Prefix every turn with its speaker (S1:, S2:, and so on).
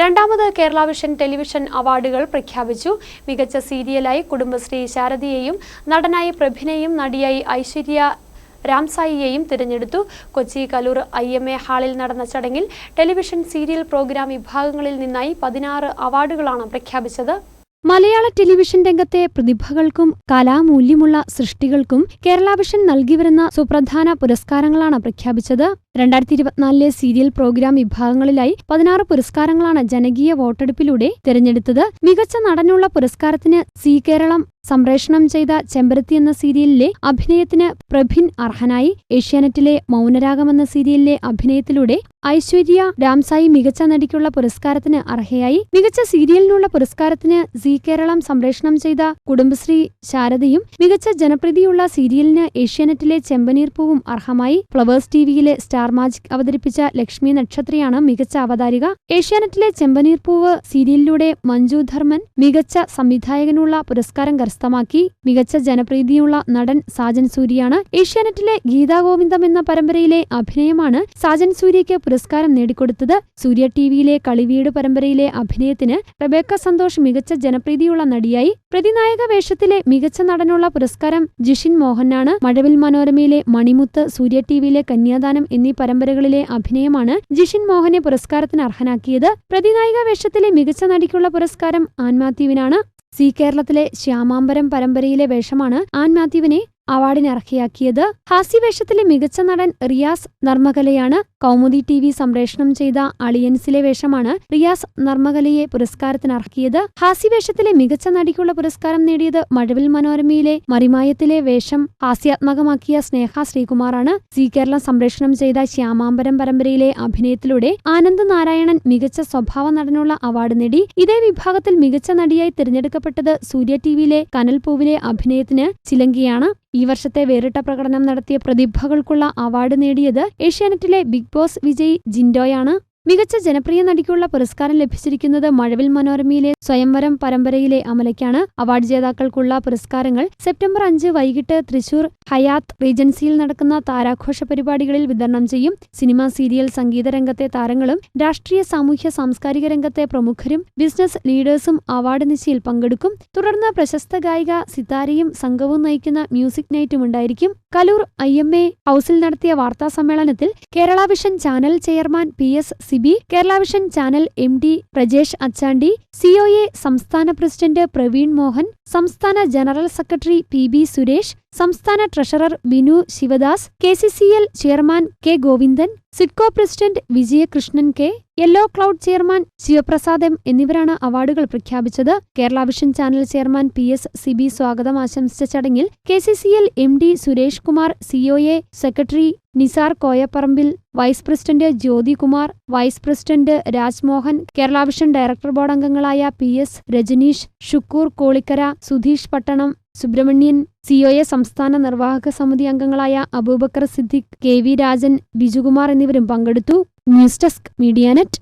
S1: രണ്ടാമത് Kerala vision television അവാർഡുകൾ പ്രഖ്യാപിച്ചു. മികച്ച സീരിയലായി കുടുംബശ്രീ ശാരദിയെയും നടനായി പ്രഭിനെയും നടിയായി ഐശ്വര്യ രാംസായിയെയും തിരഞ്ഞെടുത്തു. Kochi Kaloor I M A ഹാളിൽ നടന്ന ചടങ്ങിൽ ടെലിവിഷൻ സീരിയൽ പ്രോഗ്രാം വിഭാഗങ്ങളിൽ നിന്നായി പതിനാറ് അവാർഡുകളാണ് പ്രഖ്യാപിച്ചത്.
S2: മലയാള ടെലിവിഷൻ രംഗത്തെ പ്രതിഭകൾക്കും കലാമൂല്യമുള്ള സൃഷ്ടികൾക്കും കേരള വിഷൻ നൽകിവരുന്ന സുപ്രധാന പുരസ്കാരങ്ങളാണ് പ്രഖ്യാപിച്ചത്. രണ്ടായിരത്തി ഇരുപത്തിനാലിലെ സീരിയൽ പ്രോഗ്രാം വിഭാഗങ്ങളിലായി പതിനാറ് പുരസ്കാരങ്ങളാണ് ജനകീയ വോട്ടെടുപ്പിലൂടെ തിരഞ്ഞെടുത്തത്. മികച്ച നടനുള്ള പുരസ്കാരത്തിന് സി കേരളം സംപ്രേഷണം ചെയ്ത ചെമ്പരത്തി എന്ന സീരിയലിലെ അഭിനയത്തിന് പ്രഭിൻ അർഹനായി. ഏഷ്യാനെറ്റിലെ മൗനരാഗം എന്ന സീരിയലിലെ അഭിനയത്തിലൂടെ ഐശ്വര്യ രാംസായി മികച്ച നടിക്കുള്ള പുരസ്കാരത്തിന് അർഹയായി. മികച്ച സീരിയലിനുള്ള പുരസ്കാരത്തിന് സി കേരളം സംപ്രേഷണം ചെയ്ത കുടുംബശ്രീ ശാരദയും മികച്ച ജനപ്രീതിയുള്ള സീരിയലിന് ഏഷ്യാനെറ്റിലെ ചെമ്പനീർ പൂവും അർഹമായി. ഫ്ലവേഴ്സ് ടിവിയിലെ സ്റ്റാർ മാജിക് അവതരിപ്പിച്ച ലക്ഷ്മി നക്ഷത്രയാണ് മികച്ച അവതാരിക. ഏഷ്യാനെറ്റിലെ ചെമ്പനീർ പൂവ് സീരിയലിലൂടെ മഞ്ജു ധർമ്മൻ മികച്ച സംവിധായകനുള്ള പുരസ്കാരം കരസ്ഥമാക്കി മികച്ച ജനപ്രീതിയുള്ള നടൻ സാജൻ സൂര്യയാണ് ഏഷ്യാനെറ്റിലെ ഗീതാഗോവിന്ദം എന്ന പരമ്പരയിലെ അഭിനയമാണ് സാജൻ സൂര്യയ്ക്ക് പുരസ്കാരം നേടിക്കൊടുത്തത്. സൂര്യ ടിവിയിലെ കളിവീട് പരമ്പരയിലെ അഭിനയത്തിന് റബേക്ക സന്തോഷ് മികച്ച ജനപ്രീതിയുള്ള നടിയായി. പ്രതിനായക വേഷത്തിലെ മികച്ച നടനുള്ള പുരസ്കാരം ജിഷിൻ മോഹനാണ്. മഴവിൽ മനോരമയിലെ മണിമുത്ത് സൂര്യ ടിവിയിലെ കന്യാദാനം എന്നീ പരമ്പരകളിലെ അഭിനയമാണ് ജിഷിൻ മോഹനെ പുരസ്കാരത്തിന് അർഹനാക്കിയത്. പ്രതിനായിക വേഷത്തിലെ മികച്ച നടിക്കുള്ള പുരസ്കാരം ആൻ മാത്യുവിനാണ് സി കേരളത്തിലെ ശ്യാമാംബരം പരമ്പരയിലെ വേഷമാണ് ആൻ മാത്യുവിനെ അവാർഡിന് അർഹയാക്കിയത് ഹാസ്യവേഷത്തിലെ മികച്ച നടൻ റിയാസ് നർമ്മകലയാണ്. കൗമുദി ടി വി സംപ്രേഷണം ചെയ്ത അളിയൻസിലെ വേഷമാണ് റിയാസ് നർമ്മകലയെ പുരസ്കാരത്തിന് അർഹിയത് ഹാസ്യവേഷത്തിലെ മികച്ച നടിക്കുള്ള പുരസ്കാരം നേടിയത് മഴവിൽ മനോരമയിലെ മറിമായത്തിലെ വേഷം ഹാസ്യാത്മകമാക്കിയ സ്നേഹ ശ്രീകുമാറാണ്. സി കേരളം സംപ്രേഷണം ചെയ്ത ശ്യാമാംബരം പരമ്പരയിലെ അഭിനയത്തിലൂടെ ആനന്ദ് നാരായണൻ മികച്ച സ്വഭാവ നടനുള്ള അവാർഡ് നേടി. ഇതേ വിഭാഗത്തിൽ മികച്ച നടിയായി തിരഞ്ഞെടുക്കപ്പെട്ടത് സൂര്യ ടിവിയിലെ കനൽപൂവിലെ അഭിനയത്തിന് ചിലങ്കിയാണ്. ഈ വർഷത്തെ വേറിട്ട പ്രകടനം നടത്തിയ പ്രതിഭകൾക്കുള്ള അവാർഡ് നേടിയത് ഏഷ്യാനെറ്റിലെ ബിഗ് ബോസ് വിജയ് ജിൻഡോയാണ്. മികച്ച ജനപ്രിയ നടിക്കുള്ള പുരസ്കാരം ലഭിച്ചിരിക്കുന്നത് മഴവിൽ മനോരമയിലെ സ്വയംവരം പരമ്പരയിലെ അമലയ്ക്കാണ്. അവാർഡ് ജേതാക്കൾക്കുള്ള പുരസ്കാരങ്ങൾ സെപ്റ്റംബർ അഞ്ച് വൈകിട്ട് തൃശൂർ ഹയാത്ത് റീജൻസിയിൽ നടക്കുന്ന താരാഘോഷ പരിപാടികളിൽ വിതരണം ചെയ്യും. സിനിമ സീരിയൽ സംഗീത രംഗത്തെ താരങ്ങളും രാഷ്ട്രീയ സാമൂഹ്യ സാംസ്കാരിക രംഗത്തെ പ്രമുഖരും ബിസിനസ് ലീഡേഴ്സും അവാർഡ് നിശയിൽ പങ്കെടുക്കും. തുടർന്ന് പ്രശസ്ത ഗായിക സിതാരയും സംഘവും നയിക്കുന്ന മ്യൂസിക് നൈറ്റും ഉണ്ടായിരിക്കും. കലൂർ ഐ എം എ ഹൌസിൽ നടത്തിയ വാർത്താ സമ്മേളനത്തിൽ Kerala vision channel chairman P S Sibi Kerala vision channel M D Prajesh Achandi COA സംസ്ഥാന പ്രസിഡന്റ് പ്രവീൺ മോഹൻ സംസ്ഥാന general secretary P B Suresh സംസ്ഥാന treasurer Binu Sivadas K C C L chairman K Govindan SIDCO president Vijayakrishnan K yellow cloud chairman Sivaprasad M എന്നിവരാണ് അവാർഡുകൾ പ്രഖ്യാപിച്ചത്. Kerala vision channel chairman P S Sibi സ്വാഗതം ആശംസിച്ച ചടങ്ങിൽ K C C L M D Suresh Kumar COA secretary Nizar Koyaparambil vice president Jyothikumar vice president Rajmohan Kerala vision director board അംഗങ്ങളായ P S Rajaneesh Shukkoor Kolikkara Sudheesh Pattanam Subramanian COA സംസ്ഥാന നിർവാഹക സമിതി അംഗങ്ങളായ Abubakar Siddique K V Rajan Bijukumar എന്നിവരും പങ്കെടുത്തു. News desk Medianet